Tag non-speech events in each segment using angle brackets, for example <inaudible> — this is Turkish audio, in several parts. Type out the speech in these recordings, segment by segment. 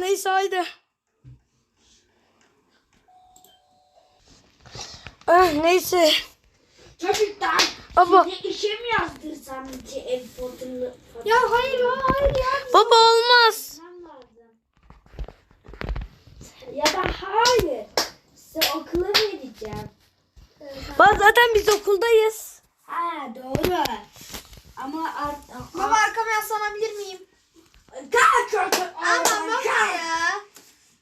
neyse haydi. Ah, neyse. Çocuklar. Baba. İşe mi yazdırsam ki ev fotoğrafı? Ya hayır hayır ya. Baba olmaz. Ya da hayır. Size okula vereceğim. Bak zaten biz okuldayız. Ha doğru. Ama artık... Baba arkama yaslanabilir miyim? Kalk çocuk. Aman baba ya.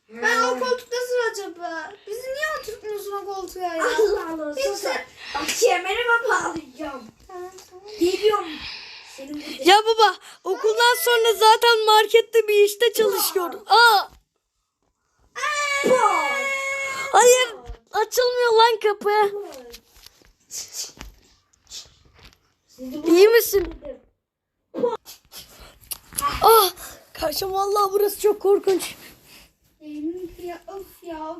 Ben o koltukta acaba. Bizi niye oturtmuyorsun o koltuğa ya? Allah Allah. Hiç sus. de- Bak kemerime bağlayacağım. Tamam, tamam. Geliyorum. Senin Ya baba okuldan sonra zaten markette bir işte çalışıyoruz. Aa, hayır açılmıyor lan kapı. Sizi İyi misin? Ah, karşım vallahi burası çok korkunç. Ya of ya.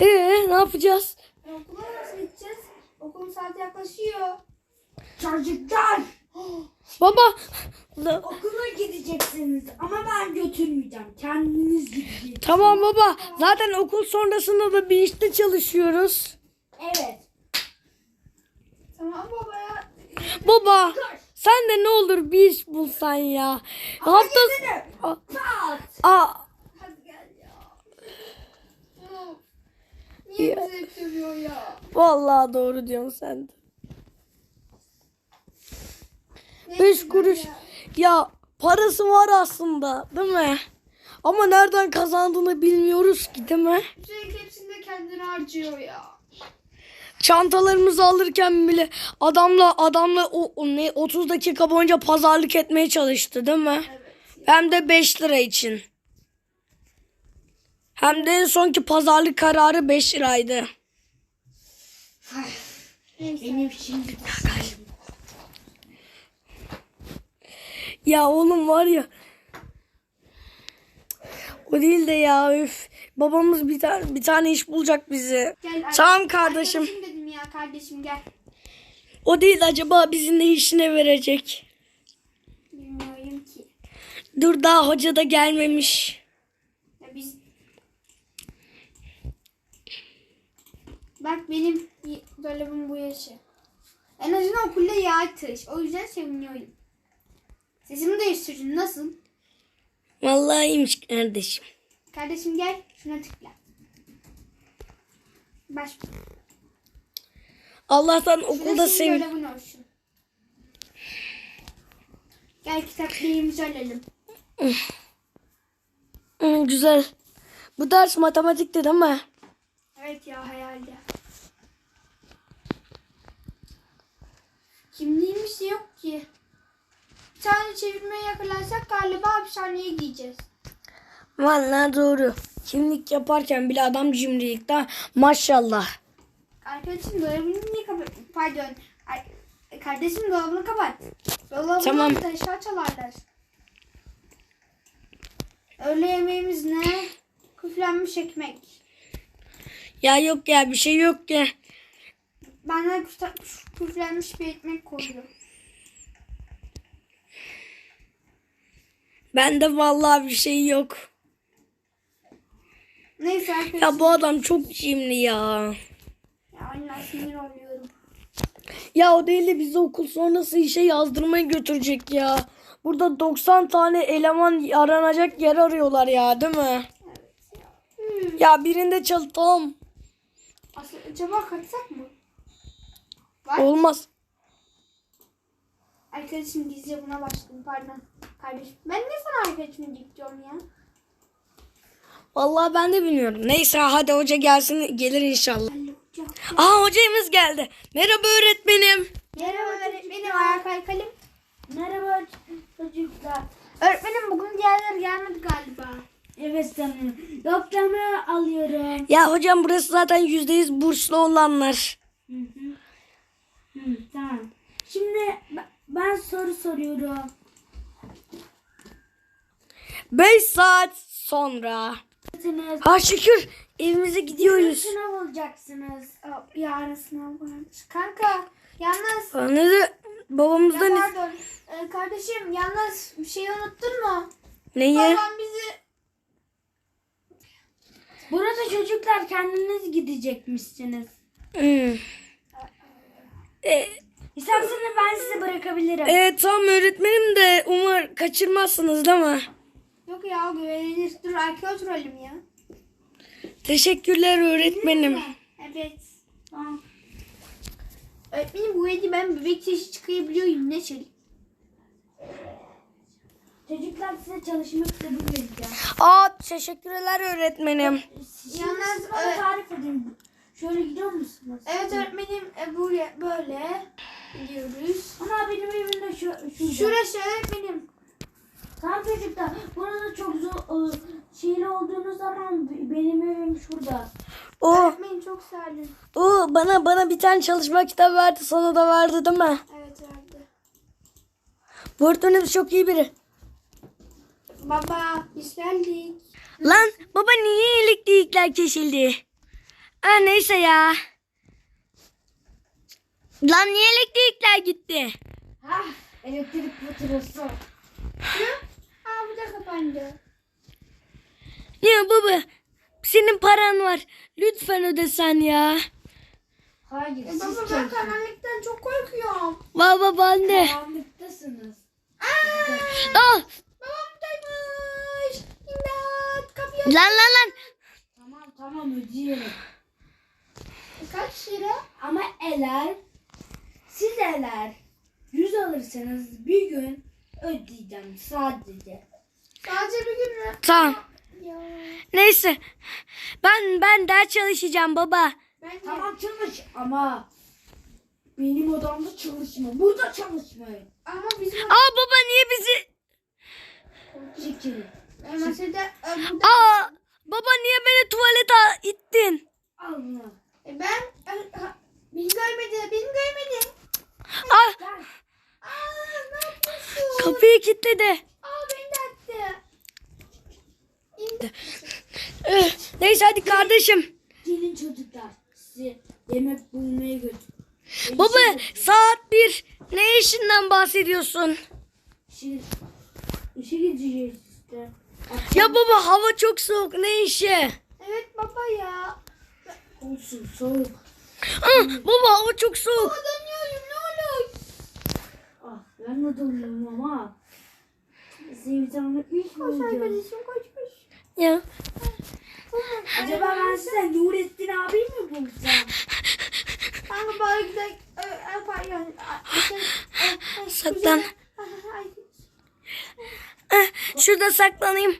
Ee, ne yapacağız? E, Okula nasıl gideceğiz? Okulun saati yaklaşıyor. Çocuklar. Baba, la- Okula gideceksiniz ama ben götürmeyeceğim. Kendiniz gideceksiniz. tamam baba. Zaten okul sonrasında da bir işte çalışıyoruz. Evet. Tamam baba ya. Baba, sen de ne olur bir iş bulsan ya. Hafta... Gel ya. Of. Niye hep seviyor ya? vallahi doğru diyorsun sen de. Ne Beş kuruş. ya. Ya parası var aslında değil mi? Ama nereden kazandığını bilmiyoruz ki değil mi? Sürekli hepsini de kendine harcıyor ya. Çantalarımızı alırken bile adamla adamla o, o ne 30 dakika boyunca pazarlık etmeye çalıştı değil mi? Evet. Hem de 5 lira için. Hem de en sonki pazarlık kararı 5 liraydı. Benim şimdi Ya oğlum var ya. O değil de ya üf. Babamız bir tane bir tane iş bulacak bize. Gel, Tamam kardeşim. Dedim ya kardeşim gel. O değil de acaba bizi ne işine verecek? Bilmiyorum ki. Dur daha hoca da gelmemiş. Ya biz... Bak benim dolabım bu yaşı. En azından okulda yağış. O yüzden seviniyorum. Sesimi değiştirdin. Nasıl? Vallahi iyiymiş kardeşim. Kardeşim gel. Şuna tıkla. Baş. Allah'tan okulda sev. Gel kitaplarımızı alalım. Güzel. Bu ders matematikti değil mi? Evet ya hayalde. Kimliğimiz yok ki. Bir tane çevirmeye yakalarsak galiba hapishaneye gideceğiz. Vallahi doğru. Kimlik yaparken bile adam cimrilikte maşallah. Arkadaşım dolabını niye kapat? Pardon. Ay, kardeşim dolabını kapat. Dolabını Tamam. taşa çalarlar. Öğle yemeğimiz ne? Küflenmiş ekmek. Ya yok ya bir şey yok ya. Benden küfle- küflenmiş bir ekmek koyuyor. Bende vallahi bir şey yok. Neyse arkadaşım. Ya bu adam çok cimri ya. Ya anne sinir oluyorum. Ya o değil de bizi okul sonrası işe yazdırmaya götürecek ya. Burada 90 tane eleman aranacak yer arıyorlar ya değil mi? Hmm. Ya birinde çal tamam. Aslında acaba kaçsak mı? Var. Olmaz. Arkadaşım gizlice buna başladım pardon. Kardeşim. Ben ne sana arkadaşımı diyorum ya? Vallahi ben de bilmiyorum. Neyse hadi hoca gelsin gelir inşallah. Aa hocamız geldi. Merhaba öğretmenim. Merhaba öğretmenim ayağa kalkalım. Merhaba çocuklar. Öğretmenim bugün diğerleri gelmedi galiba. Evet canım. Doktorumu alıyorum. Ya hocam burası zaten %100 burslu olanlar. Hı hı. Hı, tamam. Şimdi ben- ben soru soruyorum. 5 saat sonra. Sınıf. Ha şükür evimize gidiyoruz. Sınav olacaksınız. Yarın sınav varmış. Kanka yalnız Aa, Ne, de- babamızdan Ya pardon. Ee, kardeşim yalnız bir şey unuttun mu? neyi? Babam bizi Burada çocuklar kendiniz gidecekmişsiniz. Hmm. E, İsterseniz ben size bırakabilirim. evet tamam öğretmenim de umar kaçırmazsınız değil mi? Yok ya güvenilir. Dur arkaya oturalım ya. Teşekkürler öğretmenim. Evet. Tamam. Öğretmenim bu gece ben bebek sesi çıkabiliyorum. Ne söyleyeyim? Çocuklar size çalışma kitabı vereceğim. Aa teşekkürler öğretmenim. Şimdi Yalnız, bana e- tarif edeyim. Şöyle gidiyor musunuz? Evet öğretmenim e, buraya böyle gidiyoruz. Ama benim evimde şu, şurada. Şurası öğretmenim. Tamam çocuklar. Burada çok zor e, şeyli olduğunuz zaman benim evim şurada. O, Öğretmenim çok olun. o bana bana bir tane çalışma kitabı verdi sana da verdi değil mi? Evet verdi. Bu çok iyi biri. Baba biz geldik. Lan baba niye elektrikler kesildi? Ha neyse ya. Lan niye elektrikler gitti? Ha, elektrik faturası. Aa bu da kapandı. Ya baba senin paran var. Lütfen ödesen ya. Hayır, E, siz baba ben çalışın. karanlıktan çok korkuyorum. Baba ben de. Karanlıktasınız. Aa, Ah, babam buradaymış. İmdat kapıyı lan lan lan. Tamam tamam ödeyeceğim. Kaç lira? Ama eğer siz eğer 100 alırsanız bir gün ödeyeceğim sadece. Sadece bir gün mü? Tamam. Ya. Neyse. Ben ben ders çalışacağım baba. Ben de. Tamam çalış ama benim odamda çalışma. Burada çalışmayın. Ama bizim Aa baba niye bizi... Çekilin. e, masada e, burada. Aa baba niye beni tuvalete ittin? Allah. E, ben e, ha, beni görmedi. Beni görmedi. Ah Gel. Aa ne yapıyorsun? kapıyı kilitledi. Aa beni de attı. Üh, Neyse hadi kardeşim. Gelin çocuklar. Sizi yemek bulmaya götür. Baba saat bir. Ne işinden bahsediyorsun? İşe, işe gideceğiz işte. Ya baba hava çok soğuk. Ne işi? Evet baba ya. Olsun soğuk. Ah, baba hava çok soğuk. Olur. Vermedim mama. Zevzan'la ilk Koş video. arkadaşım koşmuş. Ya. Acaba ben size Nurettin abi mi bulacağım? Kanka bari gidelim. Ö- e, ö- e, Pardon. Ay, şey, Saklan. Şey, eh, şurada saklanayım.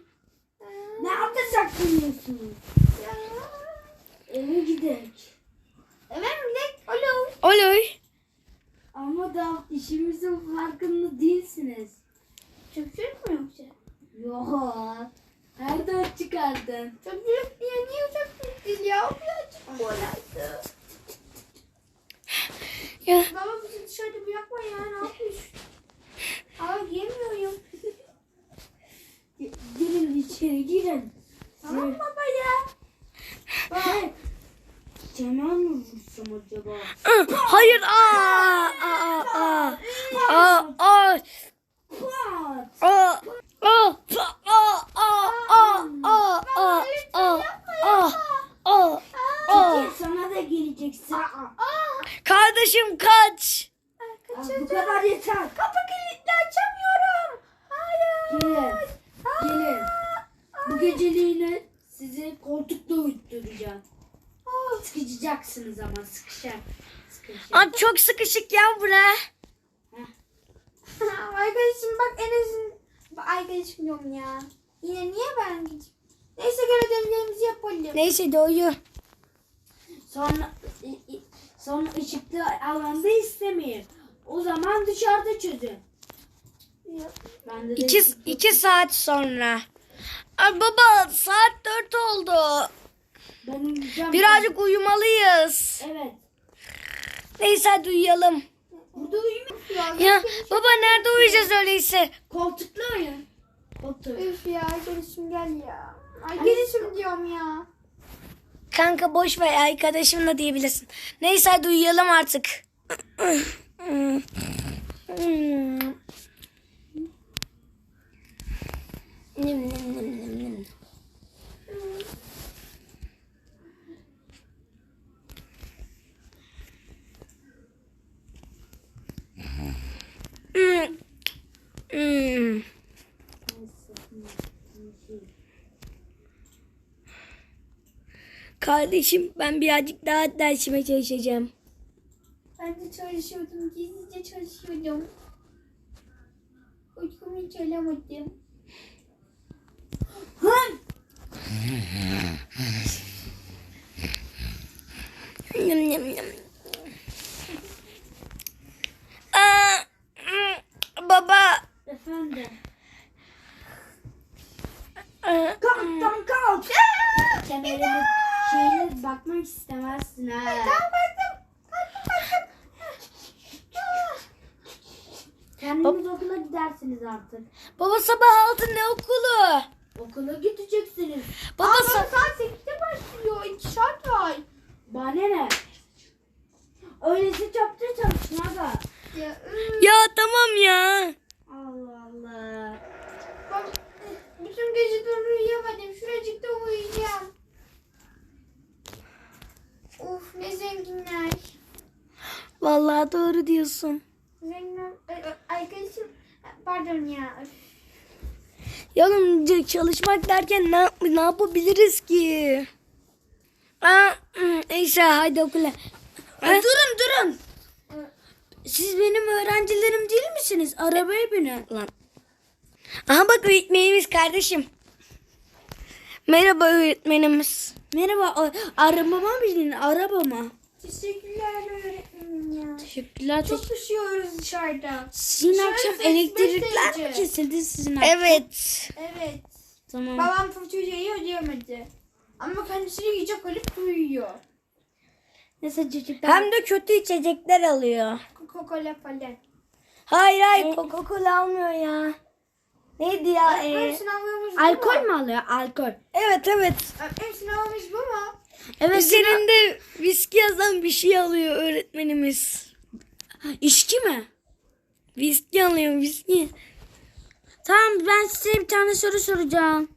Ne yapacak biliyorsunuz? Eve gidelim. Efendim, Alo. Oley. Ama da işimizin farkında değilsiniz. Çöpçülük mü yoksa? Yok. Nereden çıkardın? Çöpçülük niye niye çöpçülük değil ya? Birazcık kolaydı. Ya. Baba bizi dışarıda bırakma ya ne yapıyorsun? Aa yemiyorum. Girin içeri girin. Tamam baba ya. Bak. Kemal mi vursam acaba? Ah, Hayır. Aa, aa, aa. Aa, aa. Aa, aa, aa, aa, aa, aa, aa, aa, aa, aa, sana da gelecek. Aa Kardeşim kaç. Ah, bu kadar yeter. Kapı kilitli açamıyorum. Hayır. Gelin. Gelin. Bu geceliğine sizi koltukta uyutturacağım. Sıkışacaksınız ama sıkışar. Sıkışar. Aa, çok sıkışık ya bura. <laughs> Arkadaşım bak en Bak, arkadaşım diyorum ya. Yine niye ben gideyim? Neyse gel ödevlerimizi yapalım. Neyse uyu. Sonra sonra ışıklı alanda istemeyin. O zaman dışarıda çözün. Ben de İki, iki saat sonra. Aa, baba saat dört oldu. Birazcık uyumalıyız. Evet. Neyse hadi uyuyalım. Burada uyumuyor. Ya baba nerede uyuyacağız öyleyse? Koltukta uyuyun. Koltuk. Üf ya arkadaşım gel ya. Arkadaşım diyorum ya. Kanka boş ver arkadaşımla diyebilirsin. Neyse hadi uyuyalım artık. <clears throat> <laughs> Kardeşim ben birazcık daha dersime çalışacağım. Ben de çalışıyordum. Gizlice çalışıyordum. Uykumu hiç alamadım. Nyam, nyam, nyam. Aa, mm, baba. Efendim. Aa, Kalk tam kalk. Kemerine şeyine bakmak istemezsin ha. Kendiniz okula gidersiniz artık. Baba sabah altı ne okulu? Okula gideceksiniz. Baba Ama sa- saat 8'de başlıyor. 2 saat var. Bana ne? Öylesi çapta çalışın aga. Ya, ıı, ya tamam ya. Allah Allah. bak, bütün gece de uyuyamadım. Şuracıkta uyuyacağım. Uf ne zenginler. Vallahi doğru diyorsun. Zenginler. Arkadaşım pardon ya. Öf. Ya oğlum c- çalışmak derken ne, ne yapabiliriz ki? Aa, neyse haydi okula. Ha? durun durun. Siz benim öğrencilerim değil misiniz? Arabaya binin. Lan. Aha bak öğretmenimiz kardeşim. Merhaba öğretmenimiz. Merhaba. Arabama mı binin? Arabama. Teşekkürler öğretmenim ya. Teşekkürler. Çok üşüyoruz dışarıda. Sizin Dışarı akşam elektrikler mi kesildi sizin akşam? Evet. Evet. Tamam. Babam fırçayı ödeyemedi. Ama kendisini iyice kalıp duyuyor. Neyse çocuklar. Hem de kötü içecekler alıyor. Coca-Cola falan. Hayır hayır Coca-Cola almıyor ya. Neydi ya? Ee, Ee, alıyormuş bu Alkol mu? mü alıyor? Alkol. evet evet. Hepsini almış bu mu? Evet. Üzerinde viski yazan bir şey alıyor öğretmenimiz. İçki mi? Viski alıyor viski. Tamam ben size bir tane soru soracağım.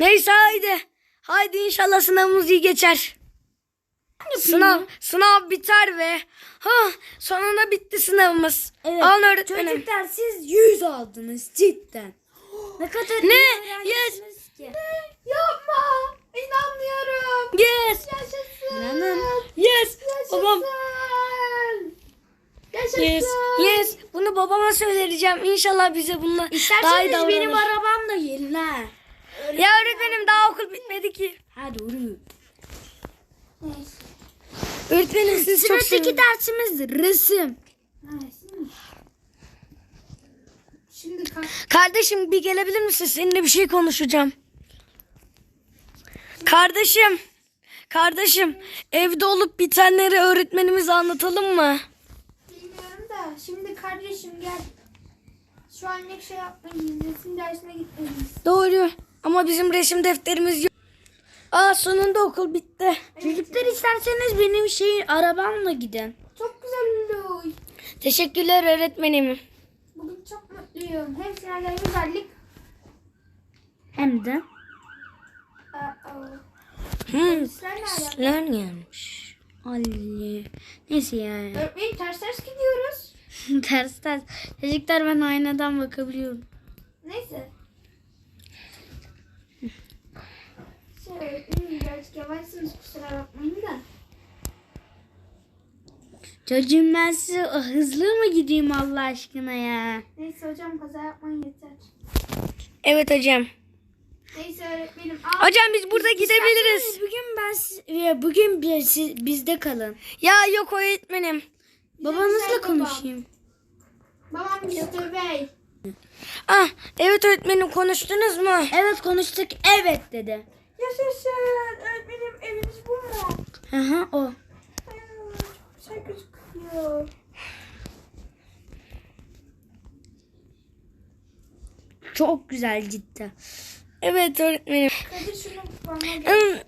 Neyse haydi. Haydi inşallah sınavımız iyi geçer. Sınav sınav biter ve ha sonunda bitti sınavımız. Evet. Alın öğretmenim. Çocuklar siz 100 aldınız cidden. Ne kadar Ne? iyi öğrencisiniz ki. Yapma. İnanmıyorum. Yes. Yaşasın. İnanın. Yes. Babam. Yaşasın. Yes. Yes. Bunu babama söyleyeceğim. İnşallah bize bununla daha iyi İsterseniz davranır. benim arabamla gelin ha. Ya öğretmenim daha okul bitmedi ki. Hadi doğru. Neyse. Öğretmenim siz çok Sıradaki dersimiz resim. Şimdi. Kardeşim bir gelebilir misin? Seninle bir şey konuşacağım. Kardeşim. Kardeşim evde olup bitenleri öğretmenimize anlatalım mı? Bilmiyorum da şimdi kardeşim gel. Şu anlık şey yapmayın. Resim dersine gitmeliyiz. Doğru. Ama bizim resim defterimiz yok. Aa sonunda okul bitti. Çocuklar isterseniz benim şey arabamla gidin. Çok güzel oldu. Teşekkürler öğretmenim. Bugün çok mutluyum. Hem sınavda güzellik. Hem de Aa, Hmm. Sizler gelmiş. Ali. Neyse ya. Öğretmenim ters ters gidiyoruz. <laughs> ters ters. Çocuklar ben aynadan bakabiliyorum. Neyse. Şey, öğretmenim birazcık yavaşsınız kusura bakmayın da. Çocuğum ben size hızlı mı gideyim Allah aşkına ya? Neyse hocam kaza yapmayın yeter. Evet hocam. Neyse öğretmenim. Aa, Hocam biz burada gidebiliriz. Bugün ben siz- ya bugün bir, siz, bizde kalın. Ya yok öğretmenim. Babanızla güzel konuşayım. Babam Mr. Bey. Ah evet öğretmenim konuştunuz mu? Evet konuştuk. Evet dedi. Yaşasın. Öğretmenim eviniz bu mu? Hı hı o. Ay, çok güzel gözüküyor. Çok güzel cidden. Evet öğretmenim. Hadi şunu bana. Hmm.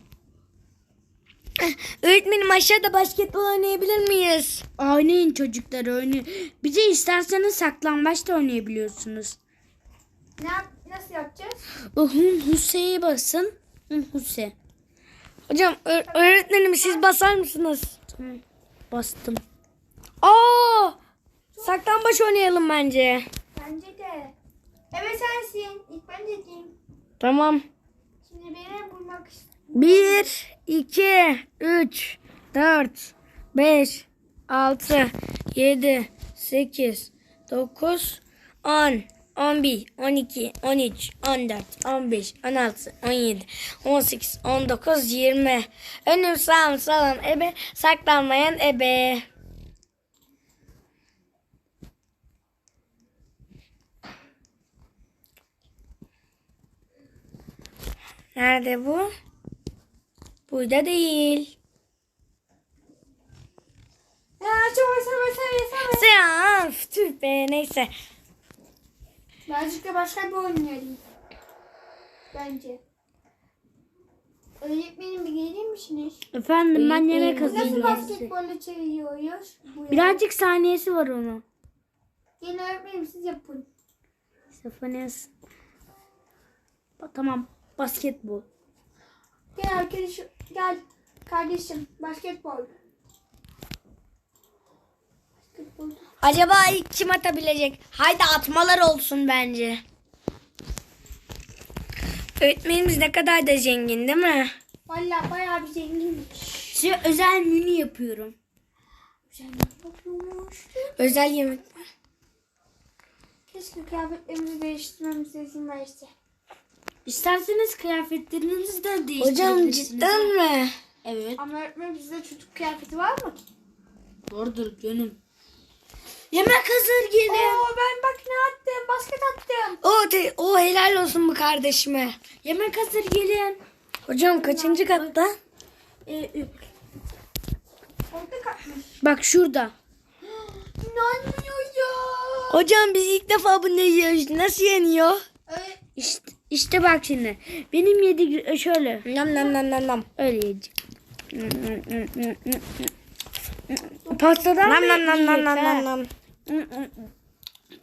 Öğretmenim aşağıda basketbol oynayabilir miyiz? Oynayın çocuklar oynayın. Bir de isterseniz saklambaç da oynayabiliyorsunuz. Ne yap nasıl yapacağız? Uhun Hüse'ye basın. Hı, Hüse. Hocam öğretmenim siz basar mısınız? Tamam. Bastım. Aa! Saklambaç oynayalım bence. Bence de. Evet sensin. İlk ben dedim. Tamam. Şimdi beni bulmak istiyorum. 1, 2, 3, 4, 5, 6, 7, 8, 9, 10, 11, 12, 13, 14, 15, 16, 17, 18, 19, 20. Önüm sağım sağım ebe, saklanmayan ebe. Nerede bu? Burada değil. Ya çok sever sever sever. Sen tüh be neyse. Birazcık da başka bir oyun oynayalım. Bence. Öğretmenim bir gelir misiniz? Efendim ben yemek Nasıl hazırlıyorum. basketbolla çeviriyoruz? Bu Birazcık saniyesi var onun. Gelin öğretmenim siz yapın. Stefanes. Ba- Tamam. Basketbol. Gel arkadaşım. Gel. Kardeşim. Basketbol. Acaba ilk kim atabilecek? Haydi atmalar olsun bence. Öğretmenimiz ne kadar da zengin değil mi? Valla bayağı bir zenginmiş. Size özel menü yapıyorum. Güzel yapıyormuş. Özel yemek. Keşke kıyafetlerimizi değiştirmemize izin verse. İsterseniz kıyafetlerinizi de değiştirebilirsiniz. Hocam cidden mi? Evet. Ama öğretmenim çocuk kıyafeti var mı? Doğrudur canım. Yemek hazır gelin. Oo ben bak ne attım. Basket attım. O, te- o helal olsun bu kardeşime. Yemek hazır gelin. Hocam kaçıncı katta? Ee, e, Orada bak şurada. <gasps> İnanmıyorum. Hocam biz ilk defa bunu yiyoruz. Nasıl yeniyor? Öğret- İşte, işte bak şimdi. Benim yedik şöyle. Nam nam nam nam nam. Öyle yiyeceğim. Pastadan Nam nam nam nam nam nam nam.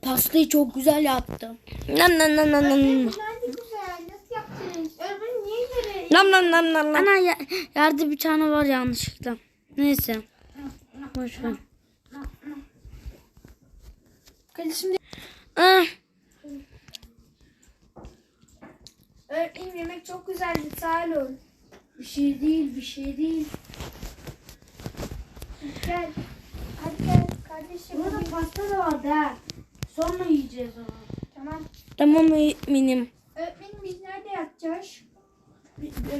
Pastayı çok güzel yaptım. Nam nam nam nam nam. Nasıl yaptınız? Öğretmenim niye yere? Nam nam nam nam nam. Ana ya, yerde bir tane var yanlışlıkla. Neyse. Boş ver. Kardeşim Ah, Öğretmenim yemek çok güzeldi. Sağ olun. Bir şey değil, bir şey değil. Gel. Hadi gel kardeşim. Burada pasta da vardı ha. Sonra yiyeceğiz onu. Tamam. tamam öğretmenim. Öğretmenim biz nerede yatacağız?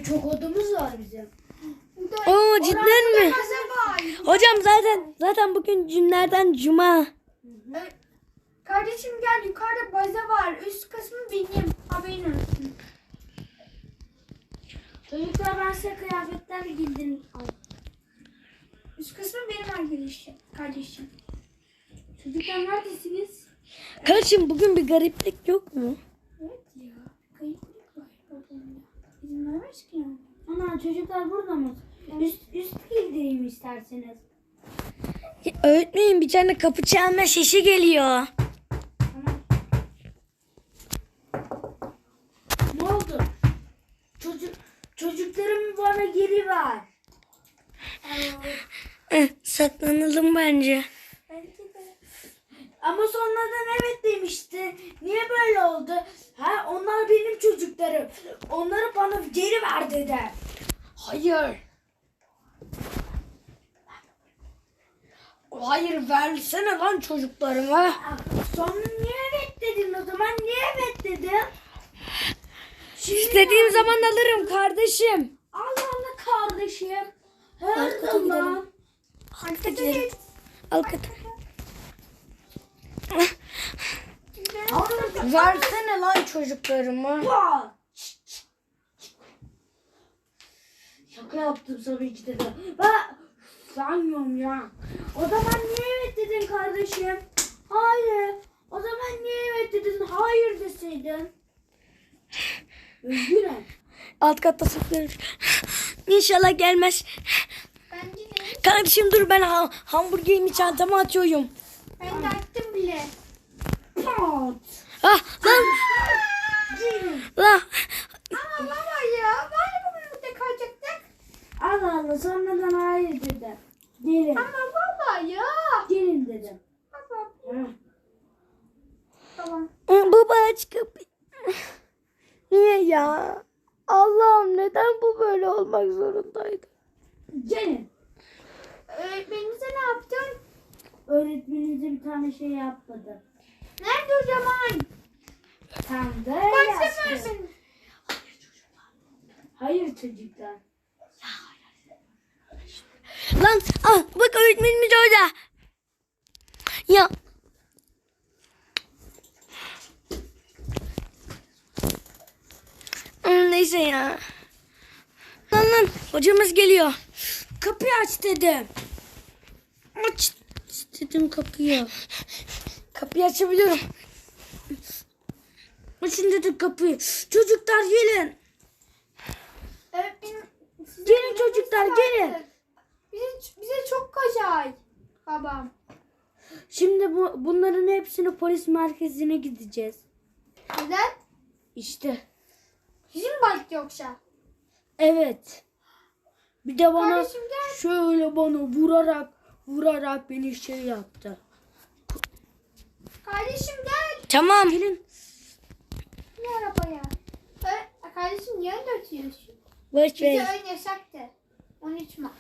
Çok odamız var bizim. Oo cidden mi? Hocam zaten zaten bugün günlerden cuma. Kardeşim gel yukarıda baza var. Üst kısmı benim. Haberin olsun. Çocuklar ben size kıyafetler giydim. Arkadaşım. Kardeşim. Çocuklar neredesiniz? Kardeşim bugün bir gariplik yok mu? Evet ya. Kayıplık var. İzin vermez ki yani. Ana çocuklar burada mı? Üst, üst giydireyim isterseniz. Ya, öğretmenim bir tane kapı çalma sesi geliyor. Ne oldu? Çocuk çocuklarımı bana geri ver. <gasps> Eh, Saklanalım bence. Bence de. Ama sonradan evet demişti. Niye böyle oldu? Ha onlar benim çocuklarım. Onları bana geri ver dedi. Hayır. Hayır versene lan çocuklarıma. Sonra niye evet dedin o zaman? Niye evet dedin? Şimdi İstediğim zaman alırım kardeşim. Allah Allah kardeşim. Her Arkada zaman. Hadi gidelim. Al kat. Versene lan çocuklarımı. Şaka yaptım sana işte de. Bak. Sanmıyorum ya. O zaman niye evet dedin kardeşim? Hayır. O zaman niye evet dedin? Hayır deseydin. Üzgünüm. Alt katta saklanır. İnşallah gelmez. Kardeşim dur ben ha- hamburgerimi çantama atıyorum. Ben de attım bile. Ah lan lan. Ama baba ya. Bari bugün burada kalacaktık. Allah Allah sonradan hayır dedi. Gelin. Ama baba ya. Gelin dedim. Baba. Tamam. Baba aç kapıyı. Niye ya? Allah'ım neden bu böyle olmak zorundaydı? Gelin. Öğretmeninize ne yaptın? Öğretmeninize bir tane şey yapmadı. Nerede o zaman? Tam da Başka yazdı. öğretmenim. Hayır çocuklar. Lan ah bak öğretmenimiz orada. Ya. Hmm, Neyse ya. Lan lan hocamız geliyor. Kapıyı aç dedim. Aç dedim kapıyı. Kapıyı açabiliyorum. Açın dedim kapıyı. Çocuklar gelin. Gelin çocuklar, gelin. Bize, bize çok acayip. Babam. Şimdi bu bunların hepsini polis merkezine gideceğiz. Neden? İşte. Sizin balık yoksa. Evet. Bir de bana Kardeşim şöyle bana vurarak vurarak beni şey yaptı. Kardeşim gel. Tamam. Gelin. Ne arabaya? Ö- kardeşim niye önde oturuyorsun? Boş Bize ver. ön yasaktı. Unutma.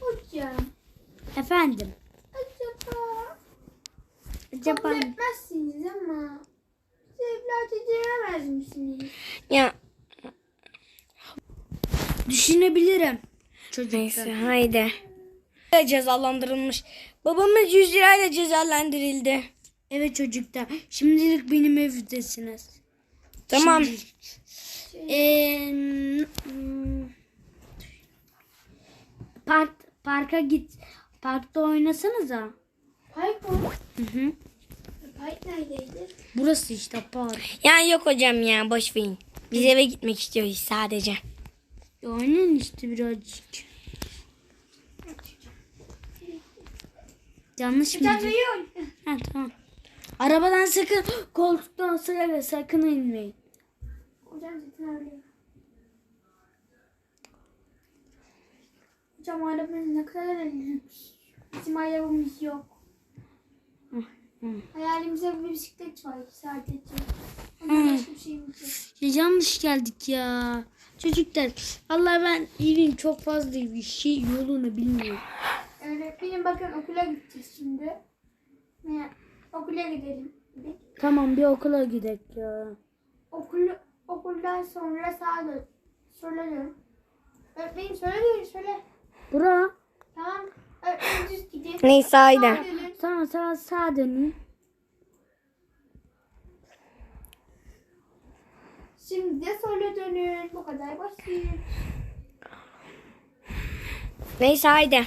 Hocam. Efendim. Acaba Acaba kabul etmezsiniz ama bize evlat edemez misiniz? Ya düşünebilirim. Çocuklar. neyse haydi. Cezalandırılmış. Babamız 100 lirayla cezalandırıldı. Evet çocuklar. Şimdilik benim evdesiniz. Tamam. Şimdilik. Ee, hmm, park, parka git. Parkta oynasanıza. Park mı? Hı hı. Park neredeydi? Burası işte park. Ya yok hocam ya boş verin. Biz eve gitmek istiyoruz sadece. E, Oynayın işte birazcık. Yanlış mı? Ha tamam. Arabadan sakın koltuktan sırayla sakın inmeyin. Hocam zaten öyle. Hocam arabamız ne kadar lüks. Bizim arabamız yok. Hayalimizde bir bisiklet var sadece. Ondan başka bir şeyimiz yok. Ya yanlış geldik ya. Çocuklar vallahi ben evin çok fazla bir şey yolunu bilmiyorum. Öğretmenim bakın okula gideceğiz şimdi. Ne? Okula gidelim. Tamam bir okula gidelim ya. Okul, okuldan sonra sağa dön. Sola dön. Öğretmenim söyle dön söyle. Bura. Tamam. Öğretmenim düz gidin. Neyse. Sağa dönün. Tamam sağ sağ dönün. Şimdi de sola dönün. Bu kadar basit. Neyse haydi.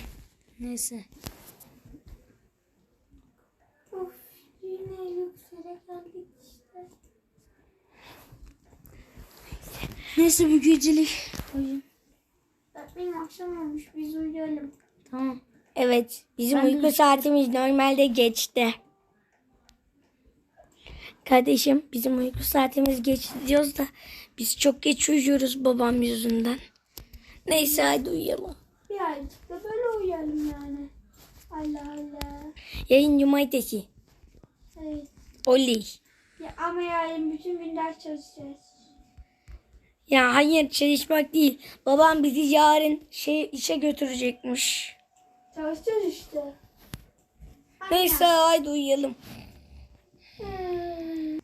Neyse. Of yine yükseğe geldik işte. Neyse bu gecelik oyun. Öğretmenim akşam olmuş biz uyuyalım. Tamam. Evet bizim Ben de uyku üç- saatimiz normalde geçti. Kardeşim bizim uyku saatimiz geçti diyoruz da biz çok geç uyuyoruz babam yüzünden. Neyse hadi uyuyalım. Birazcık da böyle uyuyalım yani. Allah Allah. Yayın cumartesi. Evet. Oley. Ya ama yarın bütün gün ders çalışacağız. Ya hayır çalışmak değil. Babam bizi yarın şey işe götürecekmiş. Çalışacağız işte. Neyse hadi uyuyalım. Hmm.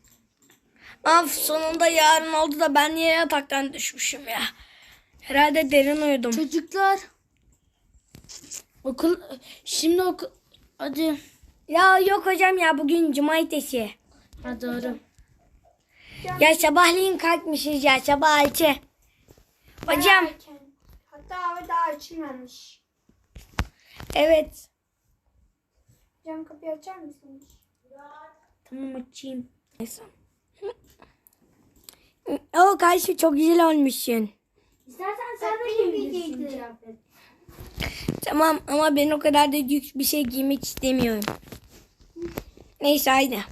Af sonunda yarın oldu da ben niye yataktan düşmüşüm ya. Herhalde derin uyudum. Çocuklar. Okul şimdi okul hadi. Ya yok hocam ya bugün cumartesi. Ha doğru. Ya sabahleyin kalkmışız ya sabah altı. Hocam. Hatta daha açılmamış. Evet. Cam kapıyı açar mısınız? Tamam açayım. Neyse. O karşı çok güzel olmuşsun. İstersen sen de giyebilirsin. Tamam ama ben o kadar da lüks bir şey giymek istemiyorum. Neyse haydi.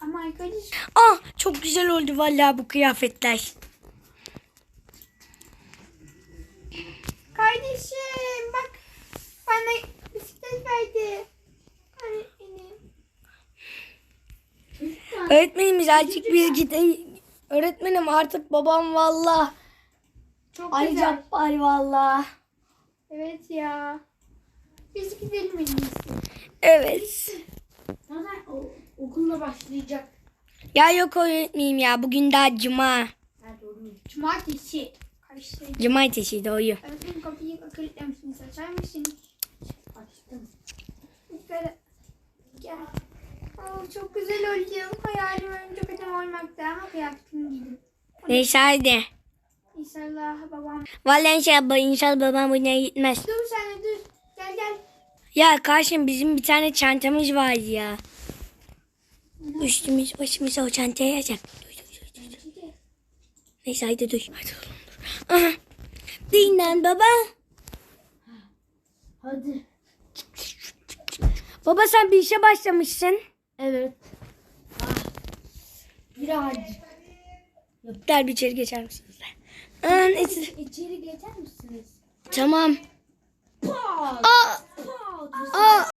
Ama arkadaş Ah çok güzel oldu vallahi bu kıyafetler. Kardeşim bak bana bisiklet verdi. Öğretmenim. Öğretmenimiz artık biz gidelim. Öğretmenim artık babam valla. Çok Ay güzel. Cabbar valla. Evet ya. Biz gidelim en iyisi. Evet. Zaten o, okulla başlayacak. Ya yok öğretmenim ya bugün daha cuma. Ha doğru. Cumartesi. Karıştırdım. Cumartesi doğuyor. Öğretmenim kapıyı kilitlemişsiniz. Açar mısınız? Açtım. Yukarı. Gel. Aa, çok güzel oldum. Hayalim önce kadın olmakta ama kıyafetimi giydim. Neyse haydi. İnşallah babam. Vallahi inşallah, inşallah babam buna gitmez. Dur sen de dur. Gel gel. Ya karşım bizim bir tane çantamız vardı ya. Üstümüz başımıza o çantaya dur. Neyse haydi dur. Haydi oğlum dur. Aha. Dinlen baba. Hadi. Baba sen bir işe başlamışsın. Evet. Ah. Birazcık. Gel bir içeri geçer misiniz? Aa. İçeri geçer misiniz? Tamam. Pat. Aa, aa,